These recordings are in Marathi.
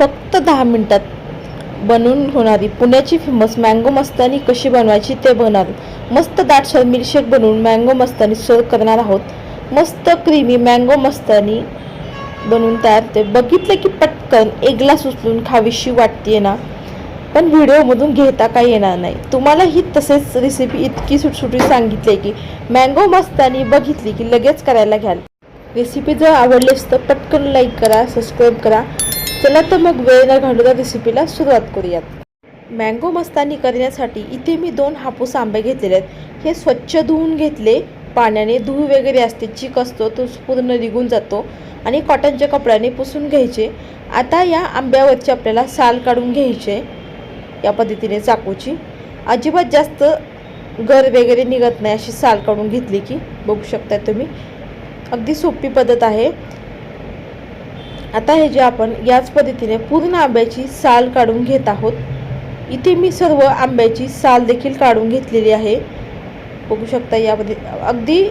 फक्त दहा मिनटात बनवून होणारी पुण्याची फेमस मँगो मस्तानी कशी बनवायची ते बनवाल मस्त दाटसर मिल्कशेक बनवून मँगो मस्तानी सर्व करणार आहोत. मस्त क्रीमी मँगो मस्तानी बनवून तयार होते. बघितलं की पटकन एक ग्लास उचलून खावीशी वाटते ना. पण व्हिडिओमधून घेता काही येणार नाही. तुम्हाला ही तसेच रेसिपी इतकी सुटसुटी सांगितली की मँगो मस्तानी बघितली की लगेच करायला घ्याल. रेसिपी जर आवडली तर पटकन लाईक करा सबस्क्राईब करा. चला तर मग वेळ न घालवता रेसिपीला सुरुवात करूयात. मँगो मस्तानी करण्यासाठी इथे मी दोन हापूस आंबे घेतलेले आहेत. हे स्वच्छ धुवून घेतले पाण्याने धूळ वगैरे असते चीक असतो तो पूर्ण निघून जातो आणि कॉटनच्या कपड्याने पुसून घ्यायचे. आता या आंब्यावरची आपल्याला साल काढून घ्यायचे या पद्धतीने चाकूची. अजिबात जास्त घर वगैरे निघत नाही अशी साल काढून घेतली की बघू शकता तुम्ही. अगदी सोपी पद्धत आहे. आता हे जे आपण याच पद्धतीने पूर्ण आंब्याची साल काढून घेत आहोत इथे मी सर्व आंब्याची साल देखील काढून घेतलेली आहे. बघू शकता यामध्ये अगदी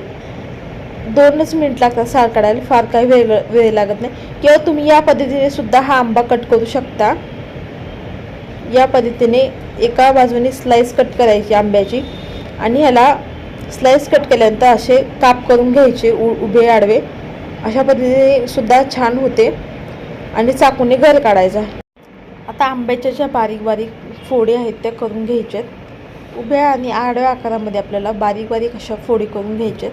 दोनच मिनिट लागतात साल काढायला फार काही वेळ वेळ लागत नाही. किंवा तुम्ही या पद्धतीने सुद्धा हा आंबा कट करू शकता. या पद्धतीने एका बाजूने स्लाइस कट करायची आंब्याची आणि ह्याला स्लाइस कट केल्यानंतर असे काप करून घ्यायचे उ उभे आडवे. अशा पद्धतीने सुद्धा छान होते. आणि चाकूने घर काढायचा. आता आंब्याच्या ज्या बारीक बारीक फोडी आहेत त्या करून घ्यायच्यात. उभ्या आणि आडव्या आकारामध्ये आपल्याला बारीक बारीक अशा फोडी करून घ्यायच्यात.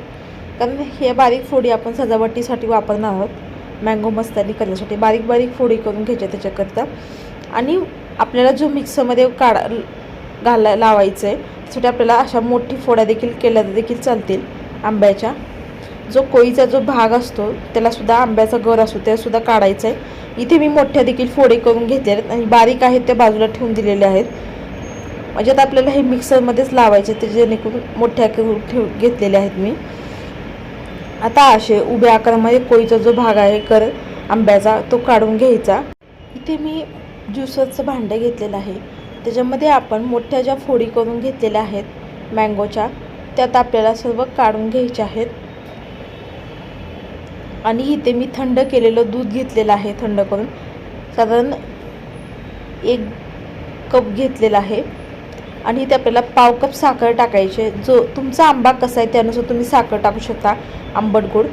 कारण हे बारीक फोडी आपण सजावटीसाठी वापरणार आहोत. मँगो मस्तानी करण्यासाठी बारीक बारीक फोडी करून घ्यायच्या त्याच्याकरता. आणि आपल्याला जो मिक्सरमध्ये काढा घाला लावायचं आहे त्यासाठी आपल्याला अशा मोठी फोड्या देखील केल्या तर देखील चालतील आंब्याच्या. जो कोळीचा जो भाग असतो त्यालासुद्धा आंब्याचा गर असतो त्यासुद्धा काढायचं आहे इथे मी मोठ्या देखील फोडे करून घेतले आहेत आणि बारीक आहेत त्या बाजूला ठेवून दिलेले आहेत. म्हणजे आता आपल्याला हे मिक्सरमध्येच लावायचे ते जेणेकरून मोठ्या करून ठेव घेतलेले आहेत मी. आता असे उभ्या आकारामध्ये कोळीचा जो भाग आहे कर आंब्याचा तो काढून घ्यायचा. इथे मी ज्युसरचं भांडं घेतलेलं आहे. त्याच्यामध्ये आपण मोठ्या ज्या फोडी करून घेतलेल्या आहेत मँगोच्या त्यात आपल्याला सर्व काढून घ्यायचे आहेत. आणि इथे मी थंड केलेलं दूध घेतलेलं आहे थंड करून. साधारण एक कप घेतलेला आहे. आणि इथे आपल्याला पाव कप साखर टाकायची आहे. जो तुमचा आंबा कसा आहे त्यानुसार तुम्ही साखर टाकू शकता आंबट गोड.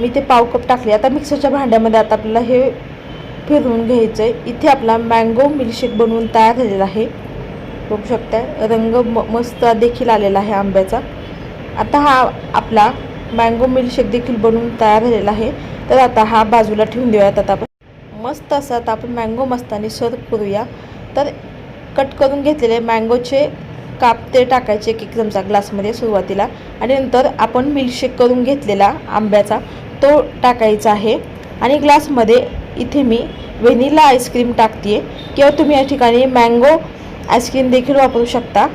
मी ते पाव कप टाकले. आता मिक्सरच्या भांड्यामध्ये आता आपल्याला हे फिरवून घ्यायचं आहे. इथे आपला मँगो मिल्कशेक बनवून तयार झालेला आहे. बघू शकता रंग म मस्त देखील आलेला आहे आंब्याचा. आता हा आपला मँगो मिल्कशेक देखील बनवून तयार झालेला आहे. तर आता हा बाजूला ठेवून देऊयात आता आपण. मस्त असं आता आपण मँगो मस्ताने सर्व करूया. तर कट करून घेतलेले मँगोचे काप ते टाकायचे एक एक चमचा ग्लासमध्ये सुरुवातीला. आणि नंतर आपण मिल्कशेक करून घेतलेला आंब्याचा तो टाकायचा आहे. आणि ग्लासमध्ये इथे मी व्हेनिला आईस्क्रीम टाकते किंवा तुम्ही या ठिकाणी मँगो आईस्क्रीम देखील वापरू शकता.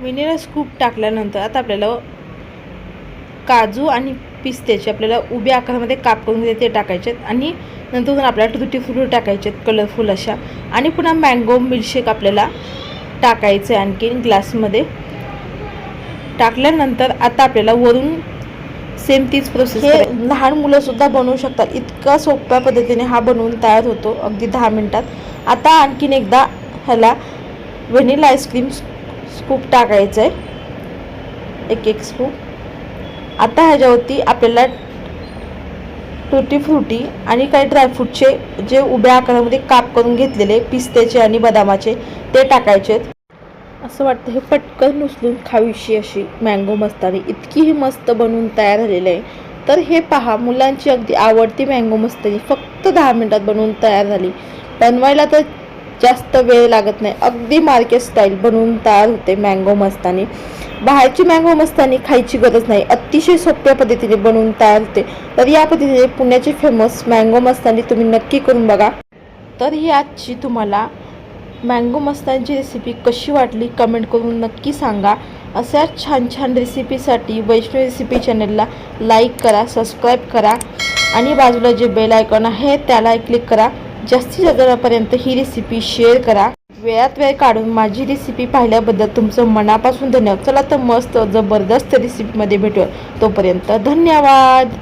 व्हेनिला स्कूप टाकल्यानंतर आता आपल्याला काजू आणि पिस्त्याचे आपल्याला उभ्या आकारामध्ये काप करून घेतले ते टाकायचे आहेत. आणि नंतर आपल्याला तुटी फ्रूट टाकायचे आहेत कलरफुल अशा. आणि पुन्हा मँगो मिल्कशेक आपल्याला टाकायचं आहे आणखीन ग्लासमध्ये टाकल्यानंतर आता आपल्याला वरून सेम तीच प्रोसेस हे लहान मुलंसुद्धा बनवू शकतात. इतका सोप्या पद्धतीने हा बनवून तयार होतो अगदी दहा मिनटात. आता आणखीन एकदा ह्याला व्हॅनिला आईस्क्रीम स्कूप टाकायचं आहे एक एक स्कूप आता ह्याच्यावरती आपल्याला टुटी फ्रुटी आणि काही ड्रायफ्रूटचे जे उभ्या आकारामध्ये काप करून घेतलेले पिस्त्याचे आणि बदामाचे ते टाकायचे असं वाटतं हे पटकन उचलून खावीशी अशी मँगो मस्तानी. इतकी ही मस्त बनवून तयार झालेलं आहे. तर हे पहा मुलांची अगदी आवडती मँगो मस्तानी. फक्त दहा मिनटात बनवून तयार झाली. बनवायला तर जास्त वेळ लागत नाही. अगदी मार्केट स्टाईल बनवून तयार होते मँगो मस्तानी. बाहेरची मँगो मस्तानी खायची गरज नाही. अतिशय सोप्या पद्धतीने बनवून तयार होते. तर या पद्धतीने पुण्याची फेमस मँगो मस्तानी तुम्ही नक्की करून बघा. तर ही आजची तुम्हाला मँगो मस्तांची रेसिपी कशी वाटली कमेंट करून नक्की सांगा. अशाच छान छान रेसिपीसाठी वैष्णव रेसिपी चॅनलला लाईक करा सबस्क्राईब करा आणि बाजूला जे बेल आयकॉन आहे त्याला क्लिक करा. जास्तीत जास्तपर्यंत ही रेसिपी शेअर करा. वेळात वेळ काढून माझी रेसिपी पाहिल्याबद्दल तुमचं मनापासून धन्यवाद. चला तर मस्त जबरदस्त रेसिपीमध्ये भेटूया. तोपर्यंत धन्यवाद.